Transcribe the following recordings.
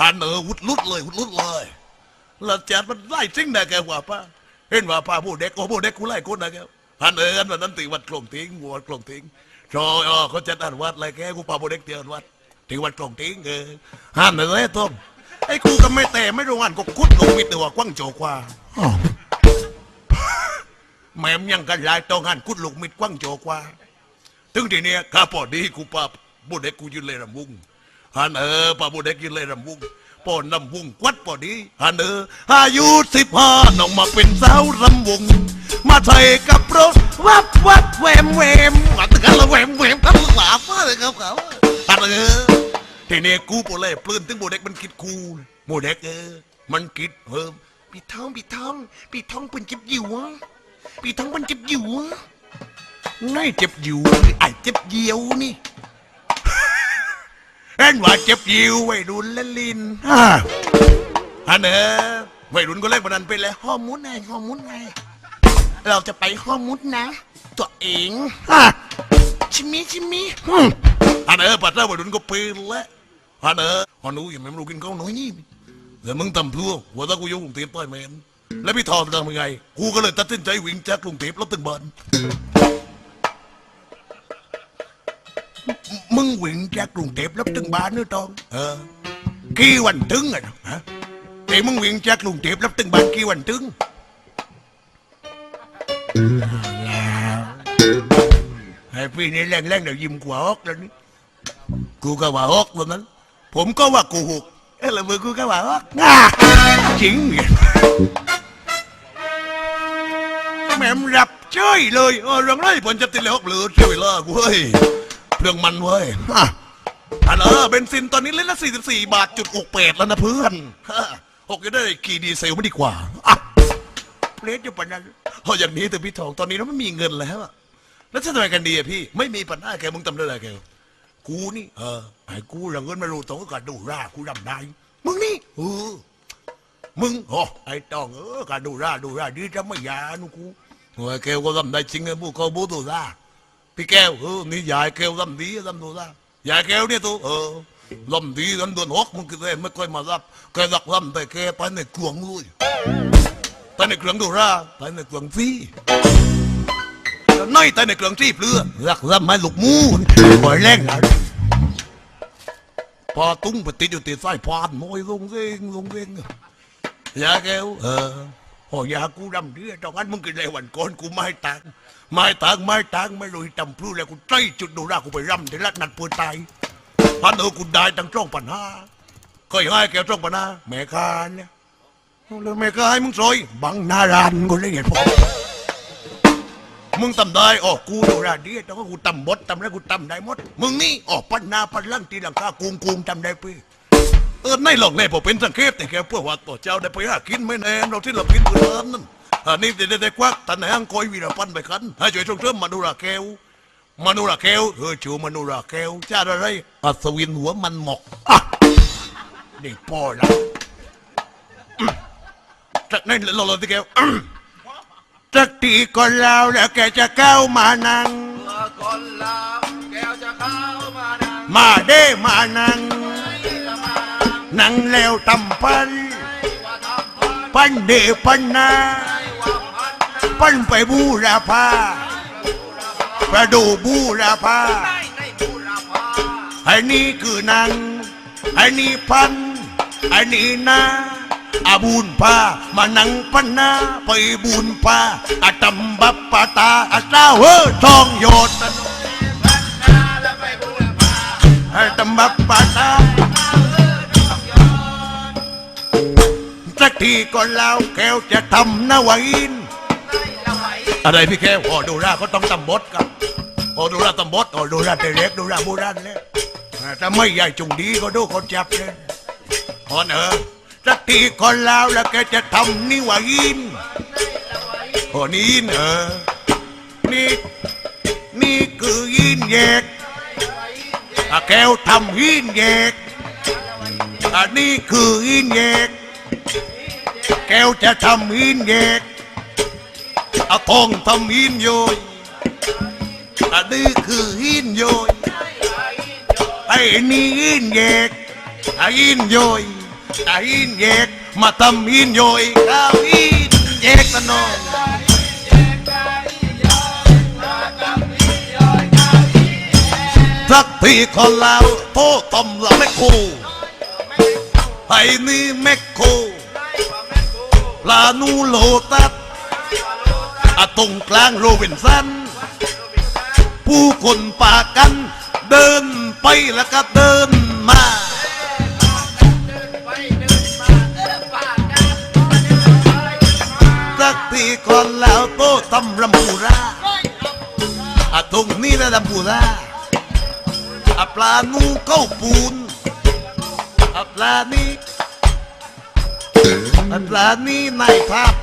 หันเออวุดลุดเลยวุดลุดเลยแล้วจัดมันไล่ซิ่งได้แกว่าป้าเห็นว่าป้าผู้เด็กโอ้ผู้เด็กกูไล่คนนะแกหันเอออันวันนั้นตีวัดกลงทิ้งวัดกลงทิ้งชอยอ๋อเขาจัดอันวัดอะไรแกกูป้าผู้เด็กเตียนวัดที่วัดกลงทิ้งเออหันเออไอ้ต้มไอ้กูก็ไม่แต่ไม่รู้หันก็คุดลงมิดตัวกว้างโจกว่าแม่มยังกันหลายต้องหันกุดลูกมิดกว้างโจกว่าถึงทีเนี้ยข้าพอดีกูป้าบุเด็กกูยืนเลยรำวุง ฮันเออป้าบุเด็กยืนเลยรำวุงปอนนำวุงกวัดพอดีฮันเอออายุสิบห้าน้องมาเป็นสาวรำวง มาใส่กับรถวับวับแวมแวมมาตึกันละแวมแวมครับหลาฟ้าเลยครับเขาฮันเออทีเนี้ยกูปอเลยปลื้นถึงบุเด็กมันคิดคูบุเด็กเออมันคิดเออปีทองปีทองปีทองเป็นจิบอยู่วะปีทองเป็นจิบอยู่วะง่ายเจ็บอยู่ไอ้เจ็บเยียวนี่ เอ็นว่าเจ็บยิววัยรุ่นและลินฮ่าฮันเออวัยรุ่นก็เล่นพนันไปแล้วห้อมุดไงห้อมุดไงเราจะไปห้อมุดนะ ตัวเองฮ่าชิมิชิมิฮึ่มฮันเออปัดเจ้าวัยรุ่นก็ปืนแล้วฮันเออฮันนูยังไม่รู้กินข้าวน้อยนี่เดี๋ยวมึงตำพลัวหัวตากูอยกกรุงเทพต้อยแมนแล้วพี่ทอมจะทำยังไงกูก็เลยตัดสินใจวิ่งจากกรุงเทพแล้วตึงบ้าน มึงวิ่งจากกรุงเทพแล้วถึงบ้านเนื้อตองเออกี่วันถึงอะฮะแต่มึงวิ่งจากกรุงเทพแล้วถึงบ้านกี่วันถึงแล้วไอ้พี่นี่แรงแรงๆเดี๋ยวยิ้มกว่าฮอกแล้วนี่กูก็ว่าฮอกวันนั้น ผมก็ว่ากูหกเอ้ยแล้วมือกูก็ว่าฮอกอ่าจริงเนี่ยแม่มรับเจ้ยเลยเออเรื่องไรผลจะติดเลยฮอกเหลือเจ้ยละกูเฮ้ย เรื่องมันเว้ยฮะอันเออเบนซินตอนนี้ลิตรละ44 บาทจุดอกเป็ดแล้วนะเพื่อนฮะหกจะได้ขี่ดีเซลไม่ดีกว่าอะเพลสอยู่ปะนั้นเพราะอย่างนี้แต่พี่ทองตอนนี้เราไม่มีเงินแล้วอะแล้วจะทำไงกันดีอะพี่ ไม่มีปัญหาแกมึงทำได้อะไรแกกูนี่เออไอ้กูเรื่องเงินไม่รู้ตรงก็ดูร่ากูดำได้ มึงนี่เออมึงโอ้ไอ้ตองเออการดูร่าดูร่าดีจะไม่ยานุกูโอ้ยแกก็ทำได้จริงไอ้บูเขาบูดูร่า พี่แก้วเออนี่ยายแก้วลำดีลำดูละยายแก้วเนี่ยตัวเออลำดีลำดวนหกมันคือแกไม่ค่อยมารับแกหลักลำแต่แกไปในกลวงลุยไปในกลวงดูราไปในกลวงฟีน้อยไปในกลวงที่เปลือหลักลำให้ลูกมูนคอยแรงนะพอตุ้งไปติดอยู่ติดไส้พานมอยลงเร่งลงเร่งยายแก้วเออ โอ้ยากูดำเดือตอนนั้นมึงกินเลยวันก่อนกูไม่ตังไม่ตังไม่ตังไม่รู้จำพลูแล้วกูใจจุดดูรากูไปรำที่รักนัดปืนตายพันเออกูได้ตั้งจ้องปัญหาเคยให้แกจ้องปัญหาแม่คานเนี่ยแล้วแม่คาให้มึงซอยบังนารันกูเลยเนี่ยพอมึงทำได้อ๋อกูดูราดีแต่ว่ากูทำบดทำอะไรกูทำได้หมด มึงนี่อ๋อปัญหาปัญลังตีหลังคากุงกุงทำได้พี่ เออในหลอกในผมเป็นสังเกตแต่แกเพื่อว่าตัวเจ้าได้ไปหากินไม่แน่เราที่เราพินปืนนั่นอันนี้ได้ได้ควักตันไหนอังคอยวีรพันธ์ไปคันให้ช่วยส่งเสริมมนุราแก้วมนุราแก้วเออชูมนุราแก้วจ้าอะไรอัศวินหัวมันหมอกอะนี่พ่อละอืมจากนั้นเราเราที่แก้วอืมสักทีก่อนแล้วแล้วแกจะก้าวมานั่งเมื่อก่อนลาวแก้วจะเข้ามาดังมาเด้มานั่งจะมา นั่งแล้วทำพันว่าทำพัน พันเดพันนาว่าพันนะปันไปบูราพาประดูบูราพาได้ในบูรพาไอ้นี่คือนางไอ้นี่พันไอ้นี่นาอาบุญพามานังปันนาไปบุญพาอาตำบัปปะตาอาเจ้าเฮอทองโยดพันนาแล้วไปบูรพาอาตำบัปปะตา ทีก่อนแล้วแก้วจะทำนาวิน อะไรพี่แก้วโอดูราก็ต้องตำบดครับโอดูราตำบดโอดูราเตเล็กดูราโบราณเลยถ้าไม่ใหญ่จุงดีก็ดูคนจับเลยพอนเออสักทีคนแล้วแล้วแกจะทำนี่ว่ายินโอนี่ยินเออนี่นี่คือยินแยกอะแก้วทำยินแยกอันนี้คือยินแยก แก้วจะทำยินแยกอาทองทำหินโยยอันนี้คือหินโยยไอ้นี่หินแยกไอ้หินโยยไอ้อินแยกมาทำอินโยยข้าวอินแยกตะนองสักทีคนแล้วโทษตำละแม่คูไอ้นี่แม่คู ปลานูโลตัสอะตรงกลางโรเวนสัน ผู้คนปากัน เดินไปแล้วก็เดินมา สักทีก่อนแล้วโตทำรำพูราอะตรงนี้นะรำพูราอะปลานูเข้าปูนอะปลานี้ อะปลานี้นายทับ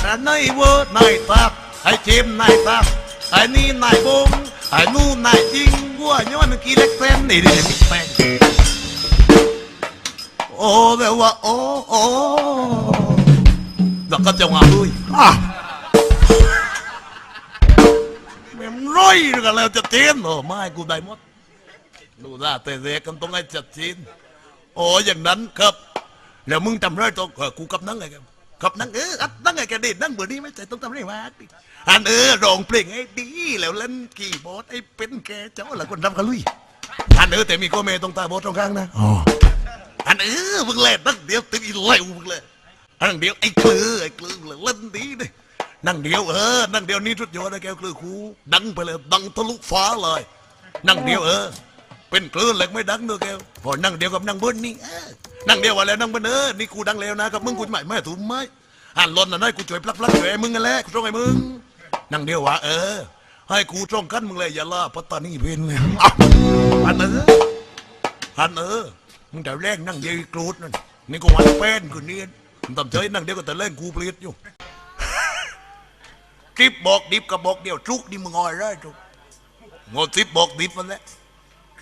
แต่นายเวอร์นายทับไอ้เจมนายทับไอ้นี่นายบงไอ้นู่นนายจริงวัวย้อนมื่อกี้เล็กเส้นนี่นี่มิกแป้งโอ้เดี๋ยวว่าโอ้โอ้แล้วก็จะมาด้วยอะแม่มร้อยกันแล้วจะเจนเหรอไม่กูได้หมดดูหน้าเตะเด็กกันต้องให้จัดจีนโอ้อย่างนั้นครับ แล้วมึงทำไรต้องเออกูกับนั่งไงกันกับนั่งเอออัดนั่งไงกันดินั่งเบอร์นี้ไม่ใช่ต้องทำไรมาดิอันเออร้องเพลงให้ดีแล้วเล่นกีย์บอร์ดไอ้เป็นแกเจ้าละคนทำกันลุยอันเออแต่มีก็เมย์ตรงตาบอดตรงข้างนะอ๋ออันเออมึงเล่นนั่งเดียวตึงอีเร็วมึงเลยนั่งเดียวไอ้คลือไอ้คลือเลยเล่นดีดินั่งเดียวเออนั่งเดียวนี่ทุดยอดนะแก้วคลือครูดังไปเลยดังทะลุฟ้าเลยนั่งเดียวเออเป็นคลือเหล็กไม่ดังด้วยแก้วพอนั่งเดียวกับนั่งเบิ้ลนี่เออ นั่งเดียวว่าแล้วนั่งเบิ้ลเออนี่กูดังแล้วนะกับมึงกูไม่ไม่ถูกไหมอ่านลนน่ะน้อยกูช่วยปลักปลักช่วยไอ้มึงกันแหละกูช่วยไอ้มึง นั่งเดียวว่าเออ ให้กูจ้องกันมึงเลยอย่าล่าปัตตานีเพนเลยอะอันเออฮันเออมึงแต่แรกนั่งเดียวกรูดนั่นนี่ก็วันเป็นกูเนียนมึงทำเฉยนั่งเดียวก็แต่เล่นกูเปลี่ยนอยู่คลิปบอกดิบกับบอกเดียวทุกนี่มึงงอยได้ทุกงอทิปบอกดิบมันแหละ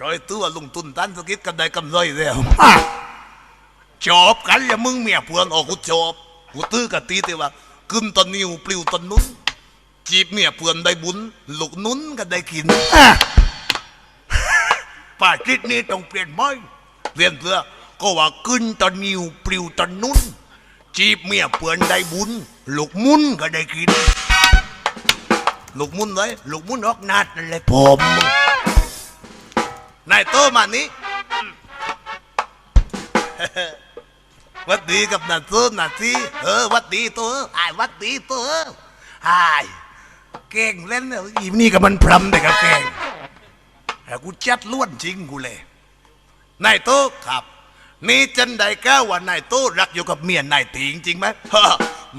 รอยตัวลงทุนตันสกิดกันได้กำไรแล้ว จบกันอย่ามึงเมียเพื่อนออกกูจบกูตื้อกับตีแต่ว่าขึ้นตอนนิ้วปลิวตอนนุ้นจีบเมียเพื่อนได้บุญลูกนุ้นก็ได้กินอะป่าชิดนี้ต้องเปลี่ยนไหมเรียนเพื่อก็ว่าขึ้นตอนนิวปลิวตอนนุ่นจีบเมียเปื่อนได้บุญลูกมุนก็ได้กินลูกมุนเลยลูกมุนออกนาดนั่นเลยผมนายโตมานี้ วัดดีกับนาซูนาซีเออวัดดีตัวไอ้วัดดีตัวไอ้เก่งเล่นเนี่ยอีนี่ก็มันพรำแต่กับเก่งแต่กูจัดล้วนจริงกูเลยนายโต้ครับ นี่จันใดก้าวว่านายโต้รักอยู่กับเมียนายติงจริงไหมฮะ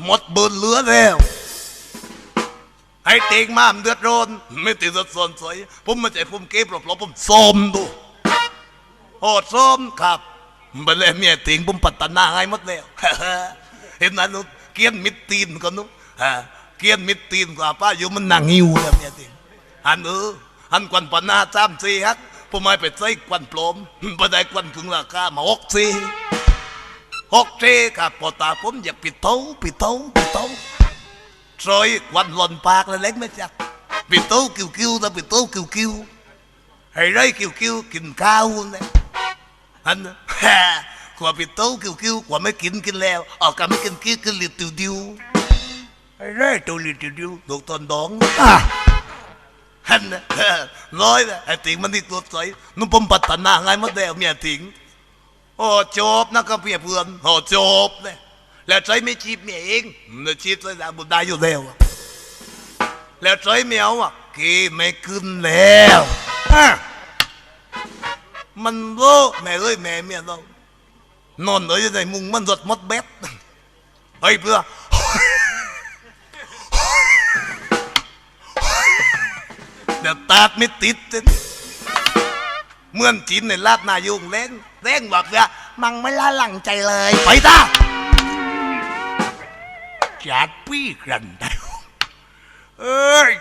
หมดบุญเหลือแล้วไอ้ติงมามเดือดร้อนไม่ติดสดสนสวยผมไม่ใจผมเก็บหรอกผมส้มดูโอ้ส้มครับ บันเลยเมียติงผมปัตตนาให้หมดแล้วเห็นนั้นนึกเกียนมิดตีนก็นุฮะเกียนมิดตีนกว่าป้าอยู่มันนางหิวแล้วเมียติงอันเอออันควันปนาจามซีฮักผมไม่ไปใส่ควันปลอมบ่ได้ควันถึงราคามาหกซีหกซีครับพอตาผมอยากปิดเท้าปิดเท้าปิดเท้าซอยควันหล่นปากเลยเล็กไม่จักปิดเท้าคิวคิวๆนะปิดเท้าคิวคิวให้ไรคิวคิวกินข้าวเนี่ย อันน่ะฮ่ากว่าปิดเท้าคิวคิวๆกว่าไม่กินกินแล้วออกกันไม่กินกินกินลิติวดิวให้ไรตัวลิติวดิวดอกตอนดองอะฮันนะร้อยนะไอ้ติงมันนี่ตัวใสนุ่มปมปัตตนาไงมาแดวเมียติงโอ้จบนะก็เมียเพื่อนโอ้จบเลยแล้วใจไม่จีบเมียเองมันจีบใส่ดาบุญได้อยู่แล้วอะแล้วใจเมียวอะกีไม่ขึ้นแล้วอะ มันโลแม่เอ้ยแม่เมียเรานอนเลยในมุงมันรดมดเบ็ดเฮ้ยเพื่อเดี๋ยวตาดไม่ติดจนเมื่อนจีนในลาดนายุงเล่งเล่งบอกว่ามังไม่ละหลังใจเลย ไปตาจัดปี้กันได้เอ้ย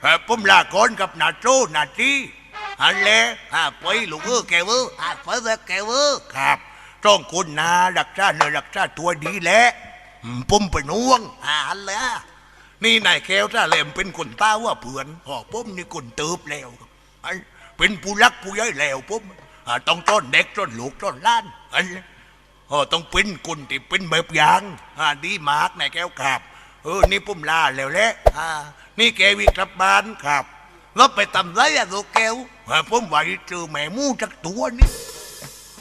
แฮ่ผมลาก่อนกับนาโจนาที ฮันเล่ฮะไปลูกเออแกเวอร์ฮะไปเวอร์แกเวอร์ครับต้องคุณนารักษาเนื้อรักษาตัวดีแหละอืมผมเป็นห่วงอ่าฮันเลยนี่นายแก้วถ้าเล่มเป็นคนตาว่าเผื่อนหอกผมนี่คนเติบแล้วครับอันเป็นผู้รักผู้ใหญ่แล้วผมอ่าต้องต้นเด็กต้นลูกต้นหล้านอันอต้องเป็นคนที่เป็นแบบอย่างอ่าดีมากนายแก้วครับเออนี่ปุ่มลาแล้วแหละอ่านี่แกวิกลับบ้านครับ แล้วไปทำไรอะตัวแก้วผมว่าเจอแม่มูจักตัวนี่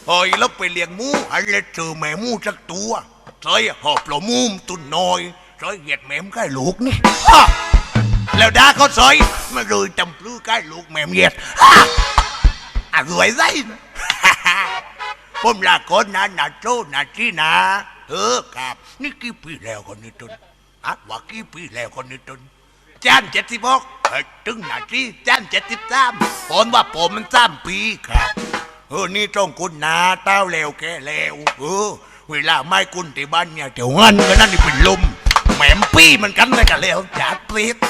โอ้ยแล้วไปเลี้ยงมูอะไรเจอแม่มูจักตัวใส่หอบปลามูมตุนน้อยใส่เหยียดแม่มใกล้ลูกนี่แล้วด่าเขาใส่มาเลยจำปลื้อใกล้ลูกแม่มเหยียดอะรวยไรนะผมลาก่อนนะนาโจนาจีนะเออครับ นี่กี่ปีแล้วคนนี้ตุนอะว่ากี่ปีแล้วคนนี้ตุน จานเจ็ดสิบหกเอ้ยถึงนาทีจานเจ็ดสิบสามผมว่าผมมันสามปีครับเออนี่ต้องคุณนาเต้าเลวแกเลวเออเวลาไม่คุณที่บ้านเนี่ยเดี๋ยวงันก็นั่นนี่เป็นลมแหมมปี้มันกันเลยกันแล้วจัดเปรี